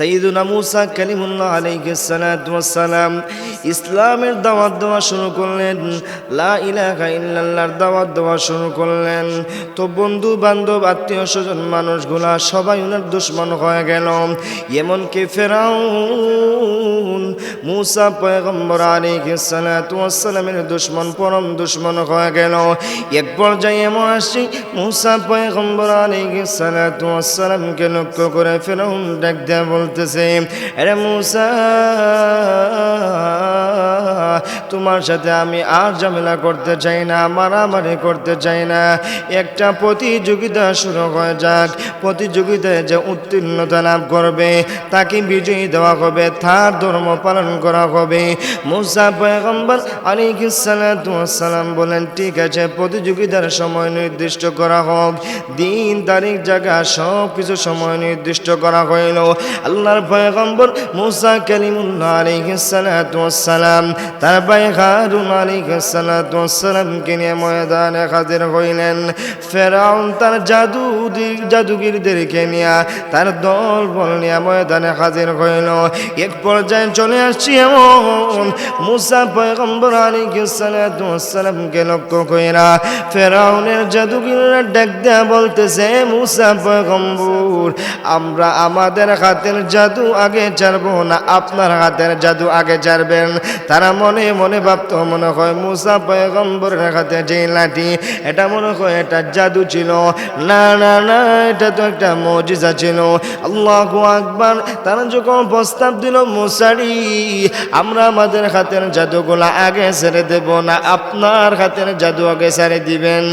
সঈদুনা মুসা কালিমুল্লাহ আলাইসালাম ইসলামের দাওয়াত দেওয়া শুরু করলেন। লা ইলাহা ইল্লাল্লাহর দাওয়াত দেওয়া শুরু করলেন। তো বন্ধু, বান্ধব, আত্মীয় স্বজন, মানুষগুলা সবাই ওনার দুশ্মন হয়ে গেল। এমনকি ফেরাউন, মুসা পয়গম্বর আলাইসালামের দুশ্মন, পরম দুশ্মন হয়ে গেল। এক পর্যায়ে এমন আসি, মুসা পয়গম্বর আলাইসালামকে লক্ষ্য করে ফেরাউন ডাক দেয়া বলতেছে আরে মুসা তোমার সাথে আমি আর ঝামেলা করতে চাই না, মারামারি করতে চাই না। একটা প্রতিযোগিতা শুরু হয়ে যাক। প্রতিযোগিতায় যে উত্তীর্ণতা লাভ করবে, তাকে বিজয়ী দেওয়া হবে, তার ধর্ম পালন করা হবে। মুসা পয়গম্বর আলিকালাম বলেন, ঠিক আছে, প্রতিযোগিতার সময় নির্দিষ্ট করা হোক। দিন, তারিখ, জায়গা সব কিছু সময় নির্দিষ্ট করা হইল। আল্লাহর পয়গম্বর মুসা কালিমুল্লাহ আলাইহিসসালাম তার ভাই হারুন আলাইহিসসালামকে নিয়ে ময়দানে হাজির হইলেন। ফেরাউন তার জাদু জাদুগিরদেরকে নিয়ে তার দল বল নিয়ে ময়দানে হাজির হইল। এক পর্যায়ে চলে আসছি এমন মুসা পয়গম্বর আলাইহিসসালামকে লক্ষ্য কইরা ফেরাউনের জাদুগিররা ডাক দেয়া বলতেছে, মুসা পয়গম্বর, আমরা আমাদের হাতের জাদু আগে ছাড়বো না, আপনার হাতের জাদু আগে ছাড়বেন তারা মনে মনে ভাবতো মনে হয় মুসা পয়গম্বরের হাতে যে লাঠি এটা মনে হয় এটা জাদু ছিল। না না না এটা তো একটা মজিজা ছিল। আল্লাহ আকবার তারা যখন প্রস্তাব দিল মুসারি আমরা আমাদের হাতের জাদুগুলা আগে ছেড়ে দেব না আপনার হাতের জাদু আগে ছেড়ে দিবেন।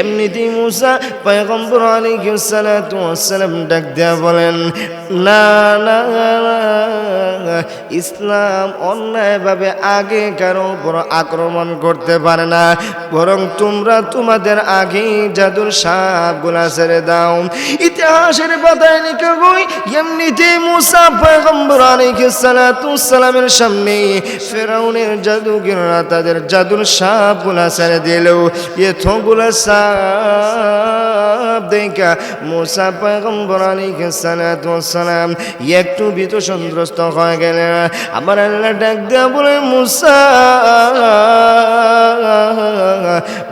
এমনিতেই মুসা পয়গম্বর আলাইহিস সালাম ডাক দেয়া বলেন না না, ইসলাম অন্যায়ভাবে আগে কারও উপর আক্রমণ করতে পারে না। বরং তোমরা তোমাদের আগে জাদুর সাপগুলা ছেড়ে দাও। ইতিহাসের পাতায় লিখে বই, এমনিতে মুসা পয়গম্বর আলাইহিস সালামের সামনে ফেরাউনের জাদুগিররা তাদের জাদুর সাপগুলা ছেড়ে দিল। এতগুলা সাপ দেখা মুসা পয়গম্বর আলাইহিস একটু ভীত সন্ত্রস্ত হয়ে গেলেন। আমার আল্লাহ ডাক দেয়া বলে, মুসা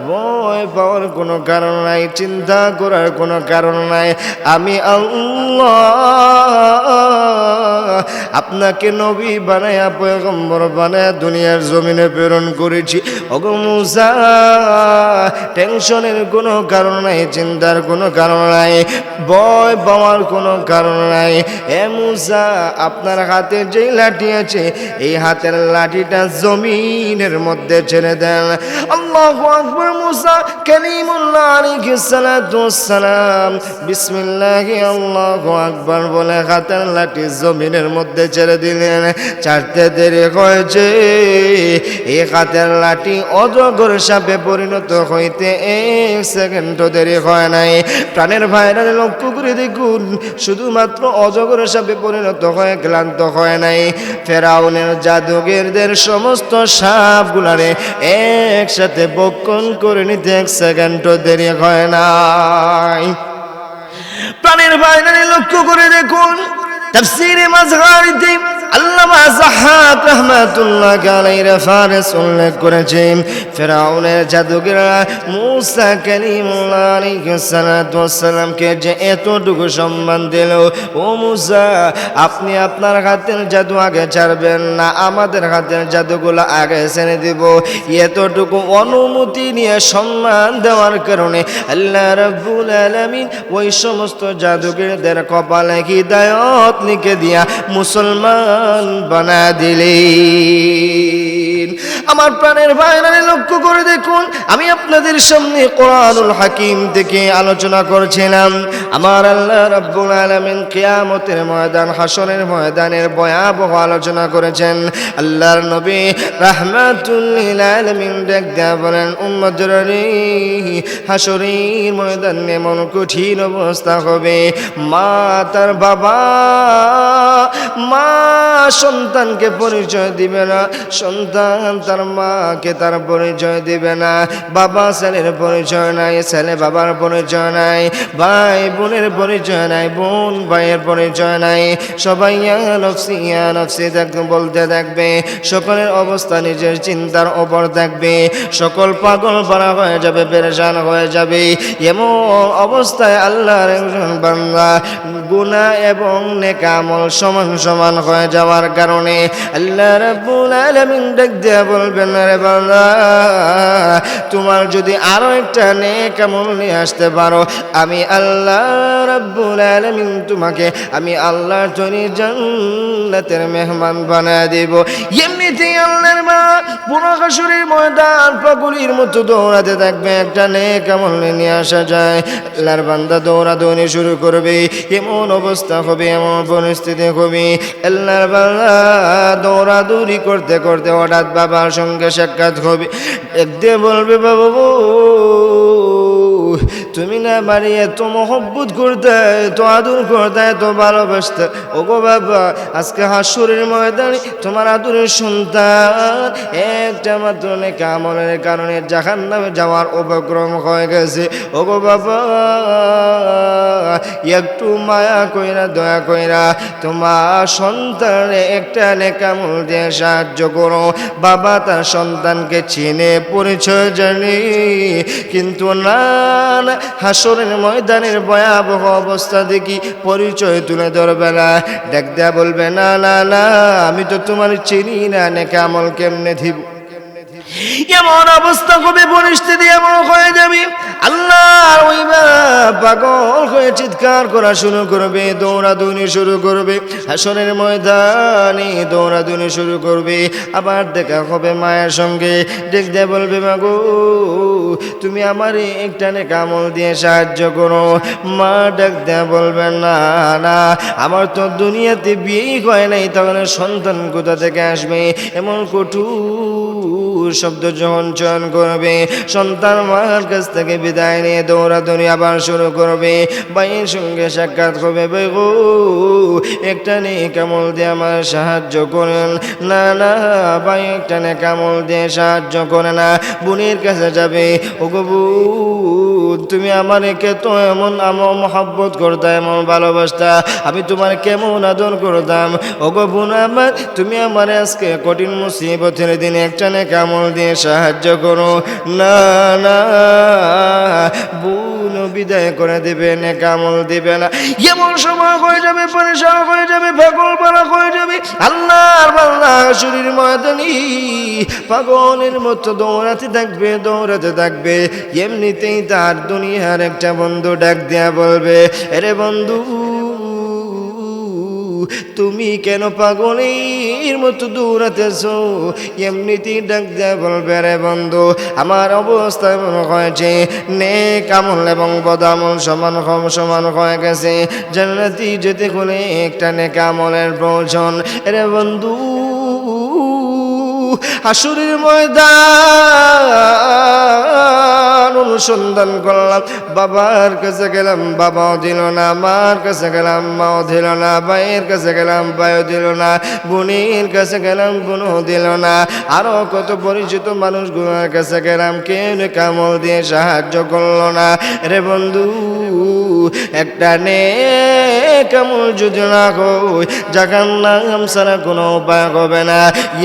ভয় পাওয়ার কোনো কারণ নাই, চিন্তা করার কোনো কারণ নাই। আমি আপনাকে নবী বানায়া, পয়গম্বর বানায়া দুনিয়ার জমিনে প্রেরণ করেছি। ওগো মুসা, টেনশনের কোনো কারণ নাই, চিন্তার কোনো কারণ নাই, ভয় পাওয়ার কোনো কারণ নাই। এ মুসা, আপনার হাতে যেই লাঠি আছে, এই হাতের লাঠিটা জমিনের মধ্যে ছেড়ে দেন। আল্লাহ আকবর মুসা কালিমুল্লাহ আলাইহিস সালাতু সালাম বিসমিল্লাহ আল্লাহু আকবার বলে হাতের লাঠি জমিনের মধ্যে ছেড়ে দিলেন। চারতে দেরি হয়েছে। এই হাতের লাঠি অজগর সাপে পরিণত হইতে এক সেকেন্ডও দেরি হয় নাই। প্রাণের ভাইরা লক্ষ্য করে দেখুন, শুধুমাত্র অজগর সাপে পরিণত হয়ে ক্লান্ত হয় নাই। ফেরাউনের জাদুগেরদের সমস্ত সাপগুলারে একসাথে বক্ষণ করে নিতে এক সেকেন্ডও দেরি হয় নাই। প্রাণের বাইরে লক্ষ্য করে দেখুন তাফসীরে মাঝহারিতে আল্লামা জাহাব রহমাতুল্লাহ আলাইহি ফারিস উল্লেখ করেছেন, ফেরাউনের জাদুগিরা মুসা কালিমুল্লাহ আলাইহিস সালাতু ওয়াসসালামকে যে এতটুকু সম্মান দিল, ও মুসা, আপনি আপনার হাতের জাদু আগে ছাড়বেন না, আমাদের হাতের জাদুগুলো আগে ছেড়ে দিব। এতটুকু অনুমতি নিয়ে সম্মান দেওয়ার কারণে আল্লাহ রাব্বুল আলামিন ওই সমস্ত জাদুগিরদের কপালে হিদায়ত লিখে দিয়া মুসলমান বানা দিলেন আমার প্রাণের ভাইরানে লক্ষ্য করে দেখুন, আমি আপনাদের সামনে কোরআনুল হাকিম থেকে আলোচনা করছিলাম। আমার আল্লাহ রাব্বুল আলামিন কিয়ামতের ময়দান হাসরের ময়দানের ভয়াবহ আলোচনা করেছেন। আল্লাহর নবী রাহমাতুল আলামিন দেয়া বলেন উম্মতের রে হাসরের ময়দান এমন কঠিন অবস্থা হবে। মা তার বাবা, মা সন্তানকে পরিচয় দিবে না। সন্তান তার মাকে তার পরিচয় দিবে না। বাবা ছেলের পরিচয় নাই, ছেলে বাবার পরিচয় নাই, ভাই বোনের পরিচয় নাই, বোন ভাইয়ের পরিচয় নাই। সবাই নফসি ইয়া নফসি বলতে থাকবে সকলের অবস্থা নিজের চিন্তার ওপর থাকবে সকল পাগল পারা হয়ে যাবে, পেরেশান হয়ে যাবে। এমন অবস্থায় আল্লাহর একজন বান্দা গুনাহ এবং নেকামল সমান সমান হয়ে যাওয়ার কারণে আল্লাহ রাব্বুল আলামিন দিয়ে বলবেন রে বান্দা তোমার যদি আরও একটা নেকামল নিয়ে আসতে পারো, আমি আল্লাহ রাব্বুল আলামিন তোমাকে, আমি আল্লাহর তৈরি জান্নাতের মেহমান বানায় দেব। এমনিতেই আল্লাহর মা পুরো ময়দান পাগুলির মতো দৌড়াতে থাকবে, একটা নেকামল নিয়ে আসা যায়। আল্লাহর বান্দা দৌড়াদৌড়ি শুরু করবে, এমন অবস্থা হবে, এমন পরিস্থিতি হবে। আল্লাহর বান্দা দৌড়াদৌড়ি করতে করতে হঠাৎ বাবার সঙ্গে সাক্ষাৎ হবে। দেখতে বলবে বাবু তুমি না বাড়ি এত মহব্বত করতে এত আদর করতে এত ভালোবাসতে। ও গো বাবা, আজকে হাসুরের ময়দানে তোমার আদরের সন্তান। একটা মাত্র নেকা আমলের কারণে জাহান নামে যাওয়ার উপক্রম হয়ে গেছে। ও গো বাবা, একটু মায়া কইরা, দয়া কইরা তোমার সন্তানে একটা নেকামল দিয়ে সাহায্য করো। বাবা তার সন্তানকে চিনে পরিচয় জানি, কিন্তু না না, হাসরের ময়দানের ভয়াবহ অবস্থা দেখি পরিচয় তুলে ধরবে না। দেখ দেয়া বলবে না না না আমি তো তোমার চিনি না নাকি আমল কেমনে দিব এমন অবস্থা হবে পরিস্থিতি এমন হয়ে যাবে? আল্লাহ পাগল হয়ে চিৎকার করা শুরু করবে, দৌড়াদৌড়ি শুরু করবে হাসনের ময়দানে দৌড়াদৌড়ি শুরু করবে। আবার দেখা হবে মায়ের সঙ্গে। দেখতে বলবে, মাগো, তুমি আমার একটা কামল দিয়ে সাহায্য করো। মা ডাক দেয়া বলবে, না না, আমার তো দুনিয়াতে বিয়েই হয় নাই, তাহলে সন্তান কোথা থেকে আসবে? এমন কঠোর শব্দ যখন চয়ন করবে। সন্তান মার কাছ থেকে বিদায় নিয়ে দৌড়াদৌড়ি আবার শুরু করবে। ভাইয়ের সঙ্গে সাক্ষাৎ হবে ভাই গো একটা নেই কামল দিয়ে আমার সাহায্য করেন। না না ভাই একটা নে কামল দিয়ে সাহায্য করে না। বোনের কাছে যাবে ও গো বোন, তুমি আমার একে তো এমন আমার মহাব্বত করতা এমন ভালোবাসতা। আমি তোমার কেমন আদর করতাম। ও গো বোন আমার তুমি আমার আজকে কঠিন মুসিবতের দিনে একটা নে কামল দিয়ে সাহায্য করো। না না বোন বিদায় করে দেবে নে কামল দেবে না। এমন সময় হয়ে যাবে, পরেশান হয়ে যাবে পাগল পালা হয়ে যাবে। আল্লাহর বাল্লাহ শরীর ময়দানি পাগলের মতো দৌড়াতে থাকবে দৌড়াতে থাকবে। এমনিতেই তার দুনিয়ার একটা বন্ধু ডাক দেয়া বলবে, এরে বন্ধু তুমি কেন পাগলের মতো দৌড়াতেছ এমনিতেই ডাক দেয়া বলবে রে বন্ধু, আমার অবস্থা এমন হয়েছে। নে কামল এবং বদামল সমান কম সমান হয়ে গেছে। জান্নাতি যেতে হলে একটা নে কামলের প্রয়োজন। রে বন্ধু হাসুরের ময়দান অনুসন্ধান করলাম। বাবার কাছে গেলাম, বাবাও দিল না, মার কাছে গেলাম, মাও দিল না, ভাইয়ের কাছে গেলাম, ভাইও দিল না, বোনের কাছে গেলাম, বোনও দিল না। আরও কত পরিচিত মানুষগুলোর কাছে গেলাম, কেউ কামল দিয়ে সাহায্য করল না। রে বন্ধু, একটা নে কামল যদি না কই জাগান নাম ছাড়া কোনো উপায় হবে না।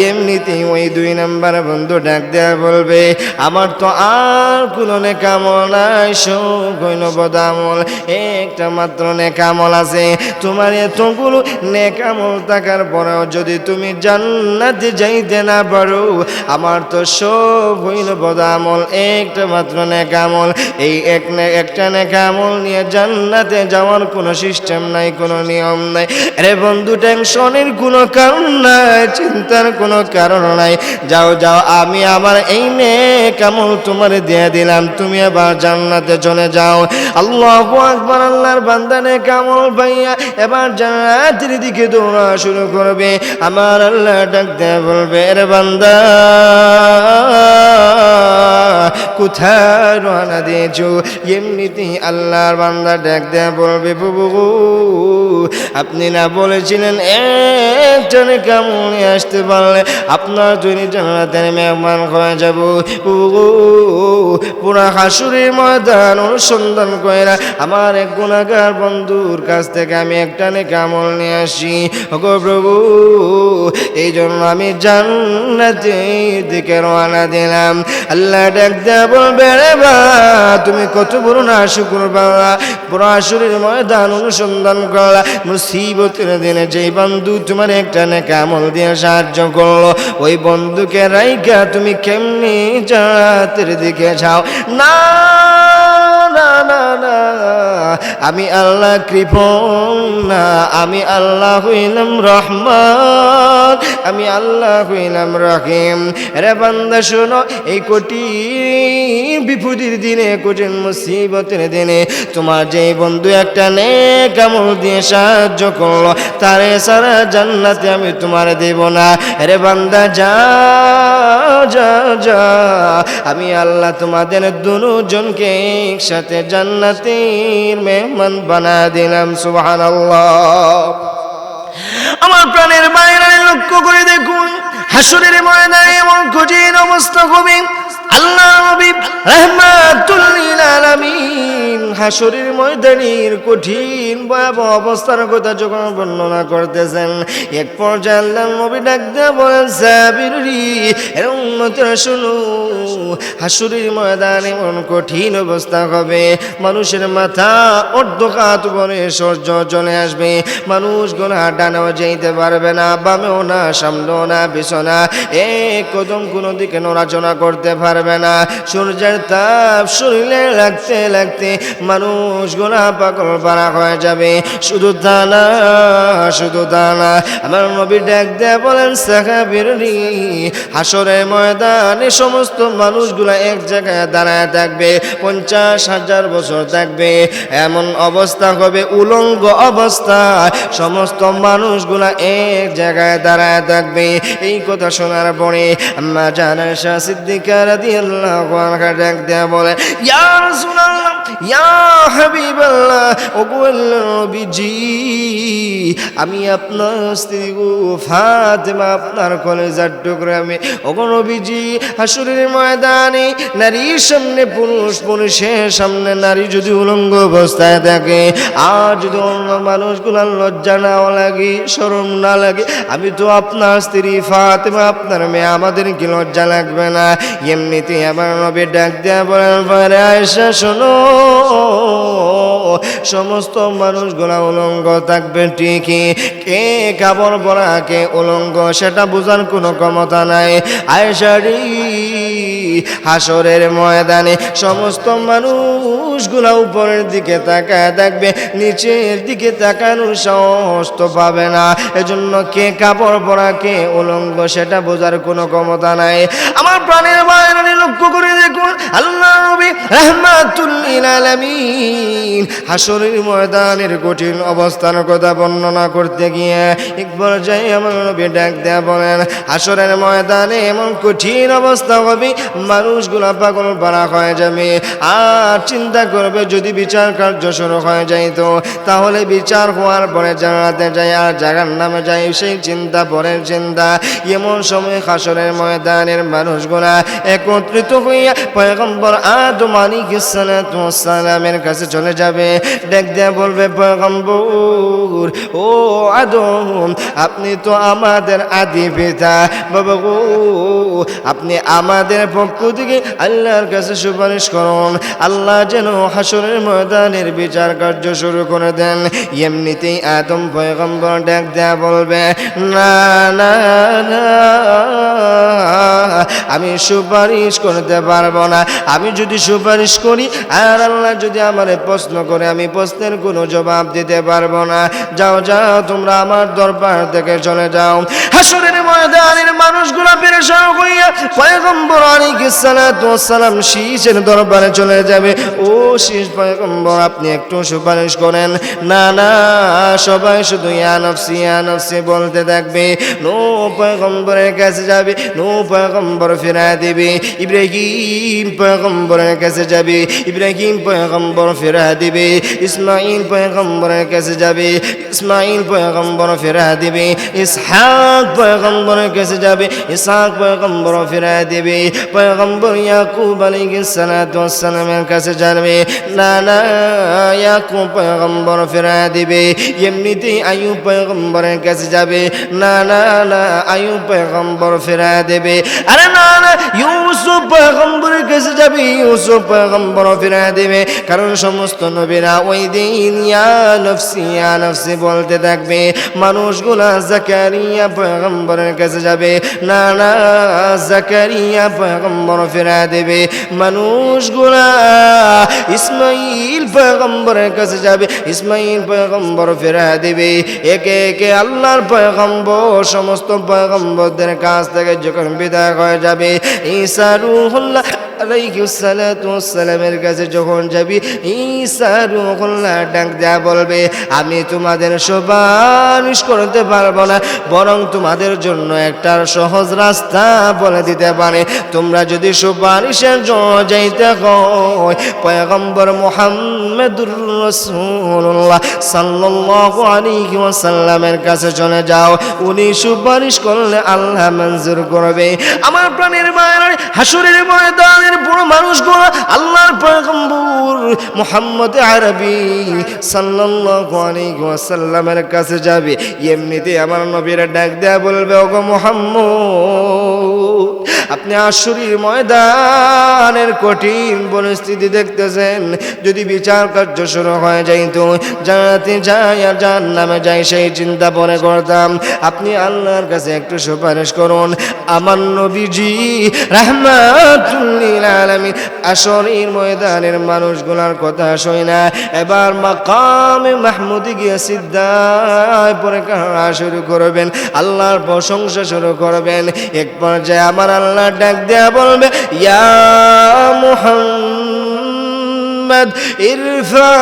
এমনিতেই ওই দুই নাম্বার বন্ধু ডাক দেয়া বলবে, আমার তো আর কোনো নেকামল নাই হইল বদামল। একটা মাত্র নেকামল আছে। তোমার এতগুলো নেকামল থাকার পরেও যদি তুমি জান্নাতে যাইতে না পারো, আমার তো সব হইল বদামল, একটা মাত্র নেকামল। এই এক একটা নেকামল নিয়ে জান্নাতে যাওয়ার কোনো সিস্টেম নাই, কোনো নিয়ম নাই। আরে বন্ধু, টেনশনের কোনো কারণ নাই, চিন্তার কোনো কারণ নাই। যাও যাও, আমি আমার এই কামল তোমার দিয়ে দিলাম। তুমি এবার জান্নাতে চলে যাও। আল্লাহ আকবর, আল্লাহর বান্দানে কামল ভাইয়া, এবার জান্নাতের দিকে দৌড়া শুরু করবে। আমার আল্লাহ ডাক দেয়া বলবে, এর বান্দা কোথায় রওনা দিয়েছ? এমনিতেই আল্লাহর বান্দা ডাক দেয়া বলবে, বুবু আপনি না বলেছিলেন একজনে কেমন আসতে পারলে আপনার তৈরি জানাতেন মেহমান হয়ে যাব। পুরা হাসুরের ময়দান অনুসন্ধান করে আমার এক গুণাগার বন্ধুর কাছ থেকে আমি একটা নেকামল নিয়ে আসি। ওগো প্রভু এই জন্য আমি জান্নাতের দিকে রওনা দিলাম। আল্লাহ ডাক তুমি কত বড় না শুকুর বাবা পুরো আসুরের ময়দান অনুসন্ধান করলা মুসিবতের দিনে যেই বন্ধু তোমার একটা নেকামল দিয়ে সাহায্য করল, ওই বন্ধুকে রাইকা তুমি কেমনি জাতের দিকে যাও। না না না। আমি আল্লাহ কৃপণ না, আমি আল্লাহ হইলাম রহমান, আমি আল্লাহ হইলাম রহিম। রে বান্দা, শোনো, এই কোটি বিপদের দিনে, কঠিন মুসিবতের দিনে তোমার যে বন্ধু একটা নে কামল দিয়ে সাহায্য করল, তারে সারা জান্নাতে আমি তোমার দেব না। রে বান্দা, যা যা যা। আমি আল্লাহ তোমাদের দুজনকে একসাথে জান্নাতের মেহমান বানা দিলাম সুহান আমার প্রাণের বাইরে লক্ষ্য করে দেখুন, হাসুরের ময়দানে এমন কঠিন অবস্থা হবে। আল্লাহ রহমান আলামিন হাসরের ময়দানের কঠিন ভয়াবহ অবস্থার কথা যখন বর্ণনা করতেছেন, এক পর্যায়ে আল্লাহ নবী ডাক দিয়ে বলেন, সাবিরি শুনো হাসুরের ময়দান এমন কঠিন অবস্থা হবে। মানুষের মাথা অর্ধকাত বলে সূর্য চলে আসবে। মানুষ গোনা ডানাও যেতে পারবে না, বামেও না, সামনেও না বিছনা এক কদম কোনো দিকে নড়াচড়া করতে পারবে না। সূর্যের তাপ শরীরে লাগতে লাগতে মানুষ গোনা পাগল পারা হয়ে যাবে। শুধু দানা শুধু দানা আমার নবী ডাক দেয়া বলেন, সাহাবির হাসরের ময়দানে সমস্ত মানুষগুলা এক জায়গায় দাঁড়ায় থাকবে। পঞ্চাশ হাজার বছর থাকবে। এমন অবস্থা হবে, উলঙ্গ অবস্থা। সমস্ত মানুষগুলা এক জায়গায় দাঁড়ায় থাকবে। এই কথা শোনার পরে আম্মা জানার শাহ সিদ্দিকা রাদিয়াল্লাহু ডাক দেয়া বলে, ইয়া রাসূলুল্লাহ আমি আপনার স্ত্রী গো ফাতেমা, আপনার কলেজার আমি। ওগো নবীজি, হাসুরের ময়দানে নারীর সামনে পুরুষ, পুরুষের সামনে নারী যদি উলঙ্গ অবস্থায় থাকে, আর যদি অন্য মানুষগুলার লজ্জা না লাগে, শরম না লাগে, আমি তো আপনার স্ত্রী ফাতেমা, আপনার মেয়ে আমাদের কি লজ্জা লাগবে না। এমনিতে আমার নবী ডাক দেয়া বলেন পরে আয়সা শোনো। সমস্ত মানুষগুলা উলঙ্গ থাকবে ঠিকই। কে কাপড় পরা কে উলঙ্গ, সেটা বোঝার কোনো ক্ষমতা নাই। আয়সারি হাসরের ময়দানে সমস্ত মানুষগুলা উপরের দিকে তাকায় থাকবে নিচের দিকে তাকানোর সাহস তো পাবে না। এজন্য কে কাপড় পরা কে উলঙ্গ, সেটা বোঝার কোনো ক্ষমতা নাই। আমার প্রাণের বাইরে লক্ষ্য করে দেখুন, আল্লাহ নবী রহমাতুল্লিল আলামিন। হাসরের ময়দানের কঠিন অবস্থার কথা বর্ণনা করতে গিয়ে একবার যাই আমার নবী ডাক দেয়া বলেন হাসরের ময়দানে এমন কঠিন অবস্থা হবে, মানুষগুলা পাগল পারা হয়ে যাবে। আর চিন্তা করবে যদি বিচার কার্য শুরু হয়ে যাইত তাহলে বিচার হওয়ার পরে জানাতে যায় আর জাগার নামে যায় সেই চিন্তা, পরের চিন্তা। এমন সময় হাসরের ময়দানের মানুষগুলা একত্রিত হইয়া পয়গম্বর আদম সালাতু সালামের কাছে চলে যাবে। দেখ দেয়া বলবে, পয়গম্বর, ও আদম, আপনি তো আমাদের আদি পিতা। বাবা আপনি আমাদের পক্ষ থেকে আল্লাহর কাছে সুপারিশ করুন। আল্লাহ যেন হাসরের ময়দানের বিচার কার্য শুরু করে দেন। এমনিতেই আদম পয়গম্বর ডাক দেয়া বলবে, না না না, আমি সুপারিশ করতে পারব না। আমি যদি সুপারিশ করি, আর আল্লাহ যদি আমারে প্রশ্ন করে, আমি প্রশ্নের কোনো জবাব দিতে পারব না। যাও যাও, তোমরা আমার দরবার থেকে চলে যাও। হাসরের ময়দানের মানুষগুলো পেরেশান হইয়া পয়গম্বর সালাম শীষের দরবারে চলে যাবে। ও শীষ পয়গম্বর, আপনি একটু সুপারিশ করেন। না না, সবাই শুধু ইয়া নফসি ইয়া নফসি বলতে থাকবে। নো পয়গম্বরের কাছে যাবে, নো পয়গম্বর ফেরা দিবে। ইব্রাহিম পয়গম্বরের কাছে যাবে, ইব্রাহিম পয়গম্বর ফেরা দিবে ইসমাইল পয়গম্বরের কাছে যাবে ইসমাইল পয়গম্বর ফেরা দিবে ইসহাক পয়গম্বরের কাছে যাবে ইসহাক পয়গম্বর ফেরা দিবে পয়গম্বর ইয়াকুব আলাইহিস সালাতু সালামের কাছে যাবে না পয়গম্বর ফেরা দিবে এমনিতেই আয়ুব পয়গম্বরের কাছে যাবে না না না আয়ুব পয়গম্বর ফেরা দেবে আরে না না ইউসুফ পয়গম্বরের কাছে যাবে ইউসুফ পয়গম্বর ফেরা দেবে কারণ সমস্ত নবীরা ওই দিন নফসি বলতে থাকবে, মানুষগুলা জাকারিয়া পয়গম্বরের কাছে যাবে না না জাকারিয়া পয়গম্বর ফেরা দেবে, মানুষগুলা ইসমাইল পয়গম্বরের কাছে যাবে, ইসমাইল পয়গম্বর ফেরা দেবে। একে একে আল্লাহর পয়গম্বর, সমস্ত পয়গম্বরদের কাছ থেকে যখন বিদায় হয়ে যাবে, ঈসা রুহুল্লাহ আলাইহিসসালামের কাছে যখন যাবি, ঈসা ডাক দেয়া বলবে, আমি তোমাদের সুপারিশ করতে পারব না, বরং তোমাদের জন্য একটা সহজ রাস্তা বলে দিতে পারে। তোমরা যদি সুপারিশের জন্য যাইতে হয়, পয়গম্বর মোহাম্মদুর রসুল্লাহ সাল্লাল্লাহু কাছে চলে যাও। উনি সুপারিশ করলে আল্লাহ মঞ্জুর করবে। আমার প্রাণের মায়ের হাসুরের ময়দানের মানুষ মানুষগুলো আল্লাহর পয়গম্বর মোহাম্মদ আরবি ওয়াসাল্লামের কাছে যাবে। এমনিতে আমার নবীরা ডাক দেয়া বলবে, ওগো মোহাম্মদ! আপনি আশুরির ময়দানের কঠিন পরিস্থিতি দেখতেছেন, যদি বিচার কার্য শুরু হয়ে যাইতো জানাতে যাই আর যার নামে যাই সেই চিন্তা পরে করতাম। আপনি আল্লাহর কাছে একটু সুপারিশ করুন। আমার নবীজি রাহমাতুল্লিল আলামিন আসরির ময়দানের মানুষগুলার কথা শুই না এবার মাকামে মাহমুদি গিয়ে সিদ্ধায় পরে কারা শুরু করবেন, আল্লাহর প্রশংসা শুরু করবেন। এক পর্যায়ে আমার আল্লাহ ডাক দেয়া বলবে ইয়া মুহাম্মদ ইরফা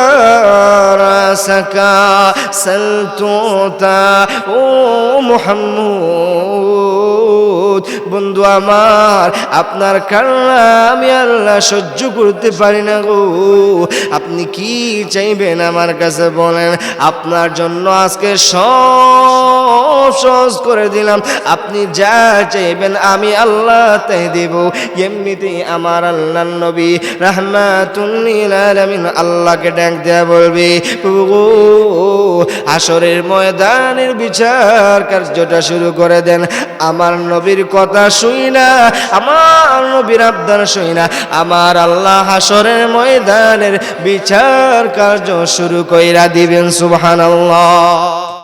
রাসাকা সাল তুতা ও মুহাম্মদ। বন্ধু আমার, আপনার কান্না আমি আল্লাহ সহ্য করতে পারি না গো। আপনি কি চাইবেন আমার কাছে বলেন? আপনার জন্য আজকে সব সহজ করে দিলাম। আপনি যা চাইবেন আমি আল্লাহ তাই দেব। এমনিতেই আমার আল্লাহ নবী রাহমাতুল্লিল আলামিন আল্লাহকে ডাক দেয়া বলবে ও আসরের ময়দানের বিচার কার্যটা শুরু করে দেন। আমার নবীর কথা শুই না আমার নবীর আবদার শুই না আমার আল্লাহ হাসরের ময়দানের বিচার কার্য শুরু কইরা দিবেন, সুবহানাল্লাহ।